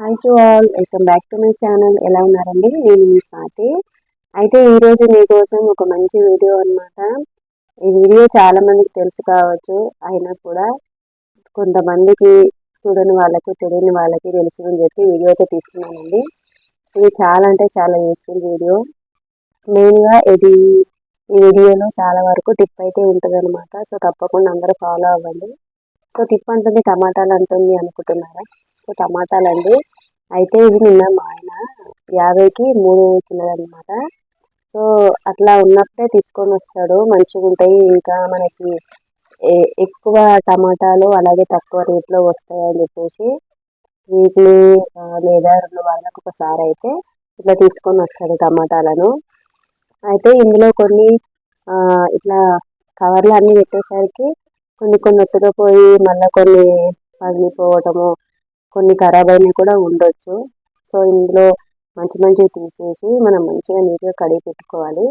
Hi to all welcome back to my channel ఎలా ఉన్నారండి? నేను మీ స్వాతి. అయితే ఈరోజు మీకోసం ఒక మంచి వీడియో అనమాట ఈ వీడియో చాలా మందికి తెలుసు కావచ్చు. అయినా కూడా కొంతమందికి చూడని వాళ్ళకి తెలియని వాళ్ళకి తెలుసు అని చెప్పి వీడియో అయితే తీస్తున్నానండి. ఇది చాలా అంటే చాలా యూస్ఫుల్ వీడియో మెయిన్గా ఇది ఈ వీడియోలో చాలా వరకు టిప్ అయితే ఉంటుంది సో తప్పకుండా అందరూ ఫాలో అవ్వండి. సో టిప్ అంటుంది టమాటాలు అంటుంది అనుకుంటున్నారా? సో టమాటాలు అండి అయితే ఇది నిన్న మా ఆయన యాభైకి మూడు కిలోలు సో అట్లా ఉన్నప్పుడే తీసుకొని వస్తాడు. మంచిగా ఉంటాయి. ఇంకా మనకి ఎక్కువ టమాటాలు అలాగే తక్కువ రేట్లో వస్తాయని చెప్పేసి వీక్లీ లేదా రెండు వారాలకు ఒకసారి అయితే ఇట్లా తీసుకొని వస్తాడు టమాటాలను. అయితే ఇందులో కొన్ని ఇట్లా కవర్లు అన్నీ పెట్టేసరికి కొన్ని కొన్ని ఎత్తుకపోయి మళ్ళీ కొన్ని పగిలిపోవటము కొన్ని ఖరాబ్ అయినవి కూడా ఉండొచ్చు. సో ఇందులో మంచి మంచివి తీసేసి మనం మంచిగా నీట్గా కడిగి పెట్టుకోవాలి.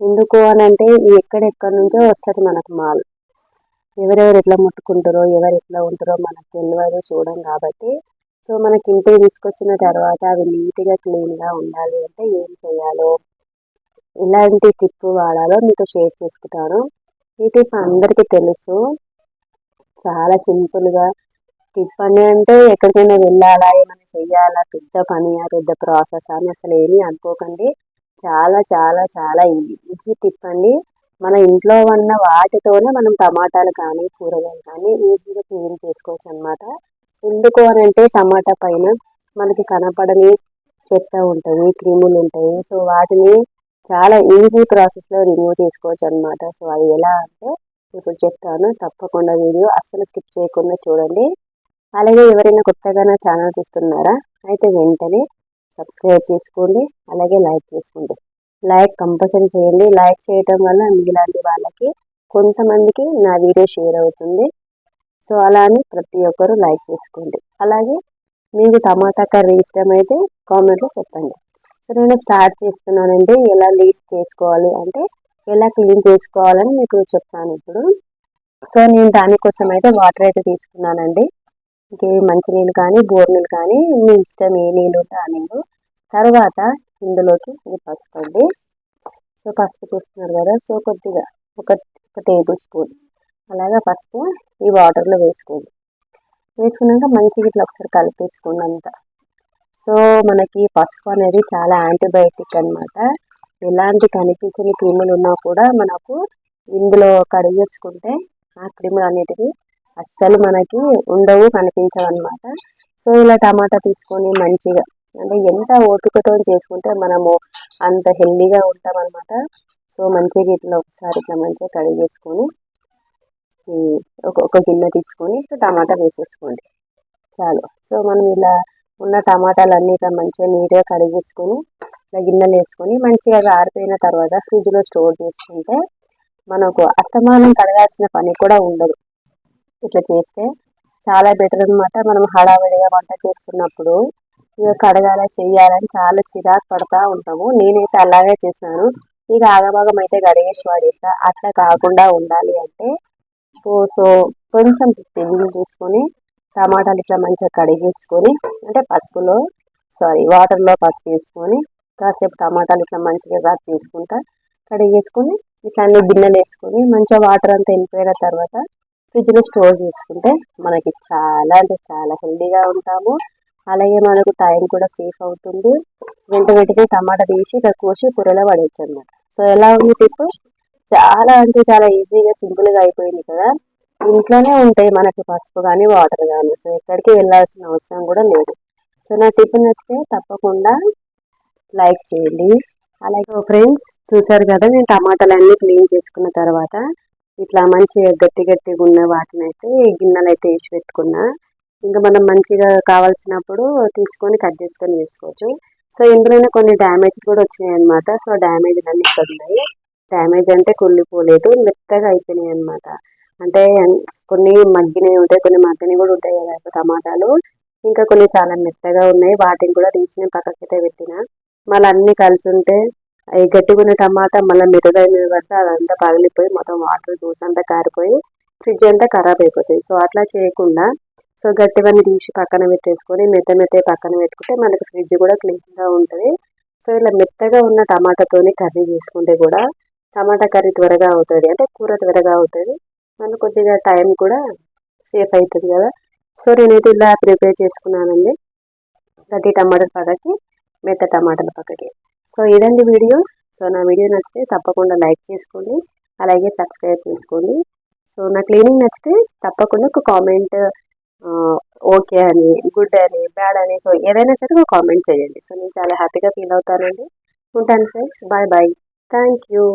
ఎందుకు అని అంటే ఎక్కడెక్కడి నుంచో వస్తుంది మనకు మాల్. ఎవరెవరు ఎట్లా ముట్టుకుంటారో ఎవరు ఎట్లా ఉంటారో మనకు తెలియదు చూడం కాబట్టి. సో మనకి ఇంటికి తీసుకొచ్చిన తర్వాత అవి నీట్గా క్లీన్గా ఉండాలి అంటే ఏం చేయాలో ఎలాంటి టిప్ వాడాలో మీతో షేర్ చేసుకుంటాను. ఈ టిప్ అందరికీ తెలుసు. చాలా సింపుల్గా టిప్ అని అంటే ఎక్కడికైనా వెళ్ళాలా ఏమైనా చెయ్యాలా పెద్ద పని పెద్ద ప్రాసెస్ అని అసలు ఏమీ అనుకోకండి. చాలా చాలా చాలా ఈజీ టిప్ అండి. మన ఇంట్లో ఉన్న వాటితోనే మనం టమాటాలు కానీ కూరగాయలు కానీ ఈజీగా క్లీన్ చేసుకోవచ్చు అనమాట ఎందుకు అని అంటే టమాటా పైన మనకి కనపడని చెత్త ఉంటుంది క్రిములు ఉంటాయి. సో వాటిని చాలా ఈజీ ప్రాసెస్లో రిమూవ్ చేసుకోవచ్చు అనమాట సో అది ఎలా అంటే ఇప్పుడు చెప్తాను తప్పకుండా వీడియో అస్సలు స్కిప్ చేయకుండా చూడండి. అలాగే ఎవరైనా కొత్తగా నా ఛానల్ చూస్తున్నారా అయితే వెంటనే సబ్స్క్రైబ్ చేసుకోండి అలాగే లైక్ చేసుకోండి. లైక్ కంపల్సరీ చేయండి. లైక్ చేయటం వల్ల మీలాంటి వాళ్ళకి కొంతమందికి నా వీడియో షేర్ అవుతుంది. సో అలానే ప్రతి ఒక్కరు లైక్ చేసుకోండి. అలాగే మీకు టమాటా కర్రీ ఇష్టమైతే కామెంట్లో చెప్పండి. సో నేను స్టార్ట్ చేస్తున్నానండి. ఎలా లీడ్ చేసుకోవాలి అంటే ఎలా క్లీన్ చేసుకోవాలని మీకు చెప్తాను ఇప్పుడు. సో నేను దానికోసం అయితే వాటర్ అయితే తీసుకున్నానండి. ఇంకే మంచినీళ్ళు కానీ బోర్ నీళ్ళు కానీ మీ ఇష్టం ఏ నీళ్ళు ఉంటే ఆ నీళ్ళు. తర్వాత ఇందులోకి ఇది పసుపు అండి. సో పసుపు చూస్తున్నారు కదా. సో కొద్దిగా ఒక ఒక టేబుల్ స్పూన్. అలాగా పసుపు ఈ వాటర్లో వేసుకోండి. వేసుకున్నాక మంచిగా ఇట్లా ఒకసారి కలిపేసుకోండి అంతా. సో మనకి పసుపు అనేది చాలా యాంటీబయాటిక్ అనమాట ఎలాంటి కనిపించని క్రిములు ఉన్నా కూడా మనకు ఇందులో కడిగేసుకుంటే ఆ క్రిములు అనేటివి అస్సలు మనకి ఉండవు కనిపించవు అనమాట సో ఇలా టమాటా తీసుకొని మంచిగా అంటే ఎంత ఓపికతో చేసుకుంటే మనము అంత హెల్దీగా ఉంటాం అనమాట సో మంచిగా ఇట్లా ఒకసారి ఇట్లా మంచిగా కడిగేసుకొని ఒక ఒక గిన్నె తీసుకొని టమాటా వేసేసుకోండి. చాలు. సో మనం ఇలా ఉన్న టమాటాలు అన్నీ ఇట్లా మంచిగా నీట్గా కడిగేసుకొని ఇట్లా గిన్నెలు వేసుకొని మంచిగా ఆరిపోయిన తర్వాత ఫ్రిడ్జ్లో స్టోర్ చేసుకుంటే మనకు అస్తమానం కడగాల్సిన పని కూడా ఉండదు. ఇట్లా చేస్తే చాలా బెటర్ అనమాట మనం హడావిడిగా వంట చేస్తున్నప్పుడు ఇక కడగాల చెయ్యాలని చాలా చిరాకు పడతా ఉంటాము. నేనైతే అలాగే చేసినాను ఇక ఆగభాగం అయితే కడిగేసి వాడేస్తా. అట్లా కాకుండా ఉండాలి అంటే సో కొంచెం తెగులు చూసుకొని టమాటాలు ఇట్లా మంచిగా కడిగేసుకొని అంటే పసుపులో సారీ వాటర్లో పసుపు వేసుకొని కాసేపు టమాటాలు ఇట్లా మంచిగా రాక్ చేసుకుంటా కడిగేసుకొని ఇట్లా అన్ని గిన్నెలు వేసుకొని మంచిగా వాటర్ అంతా వెళ్ళిపోయిన తర్వాత ఫ్రిడ్జ్లో స్టోర్ చేసుకుంటే మనకి చాలా అంటే చాలా హెల్దీగా ఉంటాము. అలాగే మనకు టైం కూడా సేఫ్ అవుతుంది. వెంట వెంటనే టమాటా తీసి ఇట్లా కోసి కూరలో పడేయచ్చు అనమాట సో ఎలా ఉంది టిప్ చాలా అంటే చాలా ఈజీగా సింపుల్గా అయిపోయింది కదా. ఇంట్లోనే ఉంటాయి మనకి పసుపు కానీ వాటర్ కానీ సో ఎక్కడికి వెళ్ళాల్సిన అవసరం కూడా లేదు. సో నా టిఫిన్ వస్తే తప్పకుండా లైక్ చేయండి. అలాగే ఫ్రెండ్స్ చూసారు కదా నేను టమాటాలు అన్నీ క్లీన్ చేసుకున్న తర్వాత ఇట్లా మంచిగా గట్టి గట్టిగా ఉన్న వాటిని అయితే గిన్నెలు అయితే వేసి పెట్టుకున్నా. ఇంకా మనం మంచిగా కావాల్సినప్పుడు తీసుకొని కట్ చేసుకొని వేసుకోవచ్చు. సో ఇందులోనే కొన్ని డ్యామేజ్ కూడా వచ్చినాయి అనమాట సో డ్యామేజ్ అన్ని ఇక్కడ ఉన్నాయి. డ్యామేజ్ అంటే కుళ్ళిపోలేదు. మెత్తగా అయిపోయినాయి అనమాట అంటే కొన్ని మగ్గినవి ఉంటాయి కొన్ని మగ్గని కూడా ఉంటాయి కదా టమాటాలు. ఇంకా కొన్ని చాలా మెత్తగా ఉన్నాయి. వాటిని కూడా తీసి నేను పక్కకైతే పెట్టిన. మళ్ళీ అన్ని కలిసి ఉంటే అవి గట్టిగా టమాటా మళ్ళీ మిరగాయ మీద పడితే అదంతా పగిలిపోయి మొత్తం వాటర్ జ్యూస్ అంతా కారిపోయి ఫ్రిడ్జ్ అంతా ఖరాబ్ అయిపోతుంది సో అట్లా చేయకుండా సో గట్టివన్నీ తీసి పక్కన పెట్టేసుకొని మెత్త మెత్త పక్కన పెట్టుకుంటే మనకి ఫ్రిడ్జ్ కూడా క్లీన్గా ఉంటుంది. సో ఇలా మెత్తగా ఉన్న టమాటాతోనే కర్రీ చేసుకుంటే కూడా టమాటా కర్రీ త్వరగా అవుతుంది. అంటే కూర త్వరగా అవుతుంది. మనకు కొద్దిగా టైం కూడా సేఫ్ అవుతుంది కదా. సో నేనైతే ఇలా ప్రిపేర్ చేసుకున్నానండి. గడ్డి టమాటాల పక్కకి మెత్త టమాటాల పక్కకి. సో ఇదండి వీడియో. సో నా వీడియో నచ్చితే తప్పకుండా లైక్ చేసుకోండి. అలాగే సబ్స్క్రైబ్ చేసుకోండి. సో నా క్లీనింగ్ నచ్చితే తప్పకుండా ఒక కామెంట్ ఓకే అని గుడ్ అని బ్యాడ్ అని సో ఏదైనా సరే ఒక కామెంట్ చేయండి. సో నేను చాలా హ్యాపీగా ఫీల్ అవుతానండి. ఉంటాను friends. Bye bye. Thank you.